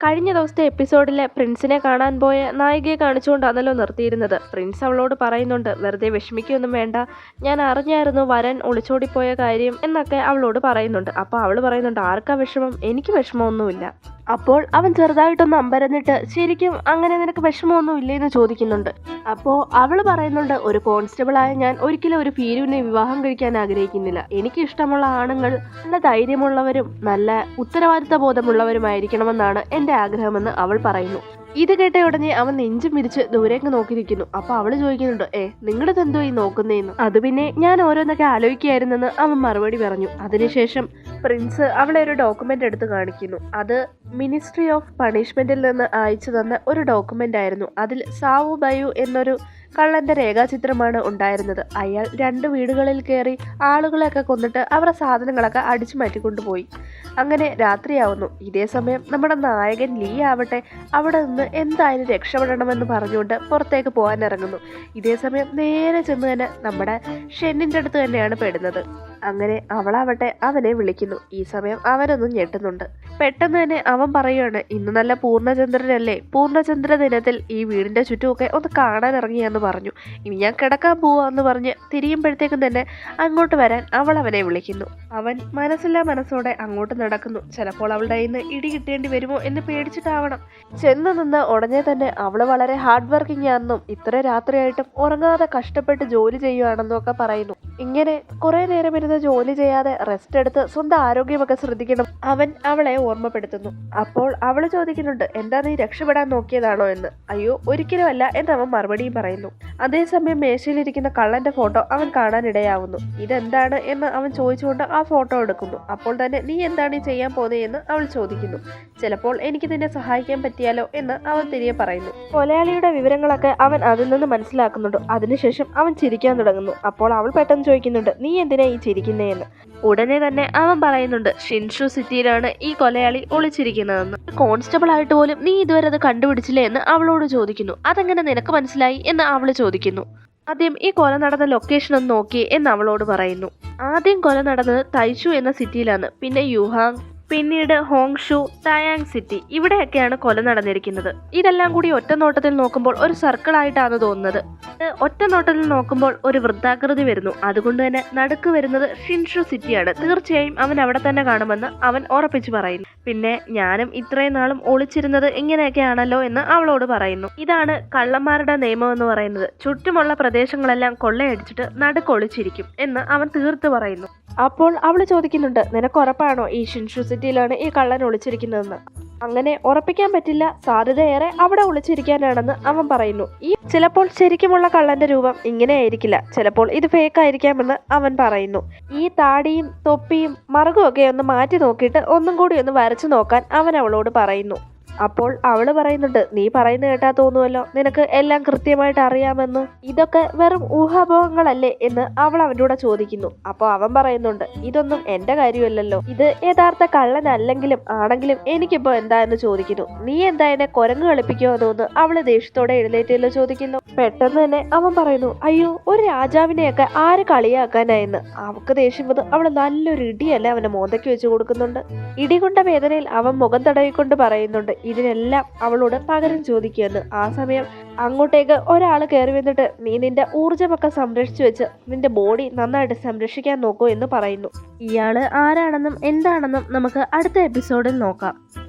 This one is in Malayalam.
കഴിഞ്ഞ ദിവസത്തെ എപ്പിസോഡിലെ പ്രിൻസിനെ കാണാൻ പോയ നായികയെ കാണിച്ചുകൊണ്ടാണല്ലോ നിർത്തിയിരുന്നത്. പ്രിൻസ് അവളോട് പറയുന്നുണ്ട് വെറുതെ വിഷമിക്കൊന്നും വേണ്ട. ഞാൻ അറിഞ്ഞായിരുന്നു വരൻ ഒളിച്ചോടിപ്പോയ കാര്യം എന്നൊക്കെ അവളോട് പറയുന്നുണ്ട്. അപ്പോൾ അവൾ പറയുന്നുണ്ട് ആർക്കാ വിഷമം? എനിക്ക് വിഷമമൊന്നുമില്ല. അപ്പോൾ അവൻ ചെറുതായിട്ടൊന്ന് അമ്പരന്നിട്ട് ശരിക്കും അങ്ങനെ നിനക്ക് വിഷമമൊന്നും ഇല്ലേന്ന് ചോദിക്കുന്നുണ്ട്. അപ്പോൾ അവൾ പറയുന്നുണ്ട് ഒരു കോൺസ്റ്റബിളായ ഞാൻ ഒരിക്കലും ഒരു ഭീരുവിനെ വിവാഹം കഴിക്കാൻ ആഗ്രഹിക്കുന്നില്ല. എനിക്ക് ഇഷ്ടമുള്ള ആണുങ്ങൾ നല്ല ധൈര്യമുള്ളവരും നല്ല ഉത്തരവാദിത്ത ബോധമുള്ളവരുമായിരിക്കണമെന്നാണ് എന്റെ ആഗ്രഹമെന്ന് അവൾ പറയുന്നു. ഇത് കേട്ട ഉടനെ അവൻ നെഞ്ചും പിരിച്ച് ദൂരേക്ക് നോക്കിയിരിക്കുന്നു. അപ്പൊ അവൾ ചോദിക്കുന്നുണ്ട് ഏ നിങ്ങളുടെ എന്തോ ഈ നോക്കുന്നേന്ന്? അത് പിന്നെ ഞാൻ ഓരോന്നൊക്കെ ആലോചിക്കായിരുന്നെന്ന് അവൻ മറുപടി പറഞ്ഞു. അതിനുശേഷം പ്രിൻസ് അവളെ ഒരു ഡോക്യുമെന്റ് എടുത്ത് കാണിക്കുന്നു. അത് മിനിസ്ട്രി ഓഫ് പണിഷ്മെന്റിൽ നിന്ന് അയച്ചു തന്ന ഒരു ഡോക്യുമെന്റ് ആയിരുന്നു. അതിൽ സാവു ബയു എന്നൊരു കള്ളന്റെ രേഖാചിത്രമാണ് ഉണ്ടായിരുന്നത്. അയാൾ രണ്ട് വീടുകളിൽ കയറി ആളുകളെയൊക്കെ കൊന്നിട്ട് അവരുടെ സാധനങ്ങളൊക്കെ അടിച്ചു മാറ്റിക്കൊണ്ടുപോയി. അങ്ങനെ രാത്രിയാവുന്നു. ഇതേ സമയം നമ്മുടെ നായകൻ ലീ ആവട്ടെ അവിടെ നിന്ന് എന്തായാലും രക്ഷപ്പെടണമെന്ന് പറഞ്ഞുകൊണ്ട് പുറത്തേക്ക് പോകാൻ ഇറങ്ങുന്നു ഇതേ സമയം നേരെ ചെന്ന് തന്നെ നമ്മുടെ ഷെന്നിന്റെ അടുത്ത് തന്നെയാണ് പെടുന്നത്. അങ്ങനെ അവളാവട്ടെ അവനെ വിളിക്കുന്നു. ഈ സമയം അവനൊന്നും ഞെട്ടുന്നുണ്ട്. പെട്ടെന്ന് തന്നെ അവൻ പറയുകയാണ് ഇന്ന് നല്ല പൂർണചന്ദ്രനല്ലേ? പൂർണചന്ദ്ര ദിനത്തിൽ ഈ വീടിന്റെ ചുറ്റുമൊക്കെ ഒന്ന് കാണാൻ ഇറങ്ങിയെന്ന് പറഞ്ഞു. ഇനി ഞാൻ കിടക്കാൻ പോവാന്ന് പറഞ്ഞ് തിരിയുമ്പോഴത്തേക്കും തന്നെ അങ്ങോട്ട് വരാൻ അവൾ അവനെ വിളിക്കുന്നു. അവൻ മനസ്സില്ലാ മനസ്സോടെ അങ്ങോട്ട് നടക്കുന്നു. ചിലപ്പോൾ അവളുടെ നിന്ന് ഇടി കിട്ടേണ്ടി വരുമോ എന്ന് പേടിച്ചിട്ടാവണം. ചെന്ന് നിന്ന് ഉടനെ തന്നെ അവൾ വളരെ ഹാർഡ് വർക്കിംഗ് ആണെന്നും ഇത്ര രാത്രിയായിട്ടും ഉറങ്ങാതെ കഷ്ടപ്പെട്ട് ജോലി ചെയ്യുകയാണെന്നും ഒക്കെ പറയുന്നു. ഇങ്ങനെ കുറേ നേരം ഇരുന്ന് ജോലി ചെയ്യാതെ റെസ്റ്റ് എടുത്ത് സ്വന്തം ആരോഗ്യമൊക്കെ ശ്രദ്ധിക്കണം. അവൻ അവളെ ഓർമ്മപ്പെടുത്തുന്നു. അപ്പോൾ അവൾ ചോദിക്കുന്നുണ്ട് എന്താ നീ രക്ഷപ്പെടാൻ നോക്കിയതാണോ എന്ന്? അയ്യോ ഒരിക്കലുമല്ല എന്ന് അവൻ മറുപടിയും പറയുന്നു. അതേസമയം മേശയിലിരിക്കുന്ന കള്ളന്റെ ഫോട്ടോ അവൻ കാണാനിടയാവുന്നു ഇതെന്താണ്? എന്ന് അവൻ ചോദിച്ചുകൊണ്ട് ആ ഫോട്ടോ എടുക്കുന്നു. അപ്പോൾ തന്നെ നീ എന്താണ് ഈ ചെയ്യാൻ പോകുന്നതെന്ന് അവൾ ചോദിക്കുന്നു. ചിലപ്പോൾ എനിക്ക് നിന്നെ സഹായിക്കാൻ പറ്റിയാലോ? എന്ന് അവൻ തിരികെ പറയുന്നു. കൊലയാളിയുടെ വിവരങ്ങളൊക്കെ അവൻ അതിൽ നിന്ന് മനസ്സിലാക്കുന്നുണ്ട്. അതിനുശേഷം അവൻ ചിരിക്കാൻ തുടങ്ങുന്നു. അപ്പോൾ അവൾ പെട്ടെന്ന് ചോദിക്കുന്നുണ്ട് നീ എന്തിനാ ഈ ചിരിക്കുന്നതെന്ന് ഉടനെ തന്നെ അവൻ പറയുന്നുണ്ട് ഷിൻഷു സിറ്റിയിലാണ് ഈ കൊലയാളി ഒളിച്ചിരിക്കുന്നതെന്ന്. കോൺസ്റ്റബിൾ ആയിട്ട് പോലും നീ ഇതുവരെ അത് കണ്ടുപിടിച്ചില്ലേ? എന്ന് അവളോട് ചോദിക്കുന്നു. അതെങ്ങനെ നിനക്ക് മനസ്സിലായി? എന്ന് അവൾ ചോദിക്കുന്നു. ആദ്യം ഈ കൊല നടന്ന ലൊക്കേഷൻ ഒന്ന് നോക്കി എന്ന് അവളോട് പറയുന്നു. ആദ്യം കൊല നടന്നത് തൈഷു എന്ന സിറ്റിയിലാണ് പിന്നെ യുഹാങ് പിന്നീട് ഹോങ്ഷു തായാങ് സിറ്റി. ഇവിടെയൊക്കെയാണ് കൊല നടന്നിരിക്കുന്നത്. ഇതെല്ലാം കൂടി ഒറ്റ നോട്ടത്തിൽ നോക്കുമ്പോൾ ഒരു സർക്കിൾ ആയിട്ടാണ് തോന്നുന്നത്. ഒറ്റ നോട്ടത്തിൽ നോക്കുമ്പോൾ ഒരു വൃത്താകൃതി വരുന്നു. അതുകൊണ്ട് തന്നെ നടുക്ക് വരുന്നത് ഷിൻഷു സിറ്റിയാണ്. തീർച്ചയായും അവൻ അവിടെ തന്നെ കാണുമെന്ന് അവൻ ഉറപ്പിച്ചു പറയുന്നു. പിന്നെ ഞാനും ഇത്രയും നാളും ഒളിച്ചിരുന്നത് ഇങ്ങനെയൊക്കെയാണല്ലോ എന്ന് അവളോട് പറയുന്നു. ഇതാണ് കള്ളന്മാരുടെ നിയമം എന്ന് പറയുന്നത്. ചുറ്റുമുള്ള പ്രദേശങ്ങളെല്ലാം കൊള്ളയടിച്ചിട്ട് നടുക്ക് ഒളിച്ചിരിക്കും എന്ന് അവൻ തീർത്ത് പറയുന്നു. അപ്പോൾ അവൾ ചോദിക്കുന്നുണ്ട് നിനക്ക് ഉറപ്പാണോ ഈ ഷിൻഷു സിറ്റിയിലാണ് ഈ കള്ളൻ ഒളിച്ചിരിക്കുന്നതെന്ന്? അങ്ങനെ ഉറപ്പിക്കാൻ പറ്റില്ല. സാധ്യതയേറെ അവിടെ ഒളിച്ചിരിക്കാനാണെന്ന് അവൻ പറയുന്നു. ഈ ചിലപ്പോൾ ശരിക്കുമുള്ള കള്ളന്റെ രൂപം ഇങ്ങനെ ആയിരിക്കില്ല. ചിലപ്പോൾ ഇത് ഫേക്ക് ആയിരിക്കാമെന്ന് അവൻ പറയുന്നു. ഈ താടിയും തൊപ്പിയും മറുകും ഒക്കെ ഒന്ന് മാറ്റി നോക്കിയിട്ട് ഒന്നും കൂടി ഒന്ന് വരച്ചു നോക്കാൻ അവൻ അവളോട് പറയുന്നു. അപ്പോൾ അവൾ പറയുന്നുണ്ട് നീ പറയുന്ന കേട്ടാ തോന്നുമല്ലോ നിനക്ക് എല്ലാം കൃത്യമായിട്ട് അറിയാമെന്ന്. ഇതൊക്കെ വെറും ഊഹാഭോഹങ്ങളല്ലേ എന്ന് അവൾ അവനോട് ചോദിക്കുന്നു. അപ്പോൾ അവൻ പറയുന്നുണ്ട് ഇതൊന്നും എന്റെ കാര്യമല്ലല്ലോ. ഇത് യഥാർത്ഥ കള്ളനല്ലെങ്കിലും ആണെങ്കിലും എനിക്കിപ്പോ എന്താ എന്ന് ചോദിക്കുന്നു. നീ എന്താ എന്നെ കുരങ്ങ് കളിപ്പിക്കുമോ എന്ന് അവൾ ദേഷ്യത്തോടെ എഴുന്നേറ്റല്ലോ ചോദിക്കുന്നു. പെട്ടെന്ന് തന്നെ അവൻ പറയുന്നു അയ്യോ ഒരു രാജാവിനെയൊക്കെ ആര് കളിയാക്കാനായെന്ന്? അവക്ക് ദേഷ്യം വന്ന് അവൾ നല്ലൊരു ഇടിയല്ല അവന്റെ മോന്തയ്ക്ക് വെച്ച് കൊടുക്കുന്നുണ്ട്. ഇടികൊണ്ട വേദനയിൽ അവൻ മുഖം തടവിക്കൊണ്ട് പറയുന്നുണ്ട് ഇതിനെല്ലാം അവളോട് പകരം ചോദിക്കുമെന്ന് ആ സമയം അങ്ങോട്ടേക്ക് ഒരാൾ കയറി വന്നിട്ട് നീ നിന്റെ ഊർജമൊക്കെ സംരക്ഷിച്ചു വെച്ച് നിന്റെ ബോഡി നന്നായിട്ട് സംരക്ഷിക്കാൻ നോക്കൂ എന്ന് പറയുന്നു. ഇയാൾ ആരാണെന്നും എന്താണെന്നും നമുക്ക് അടുത്ത എപ്പിസോഡിൽ നോക്കാം.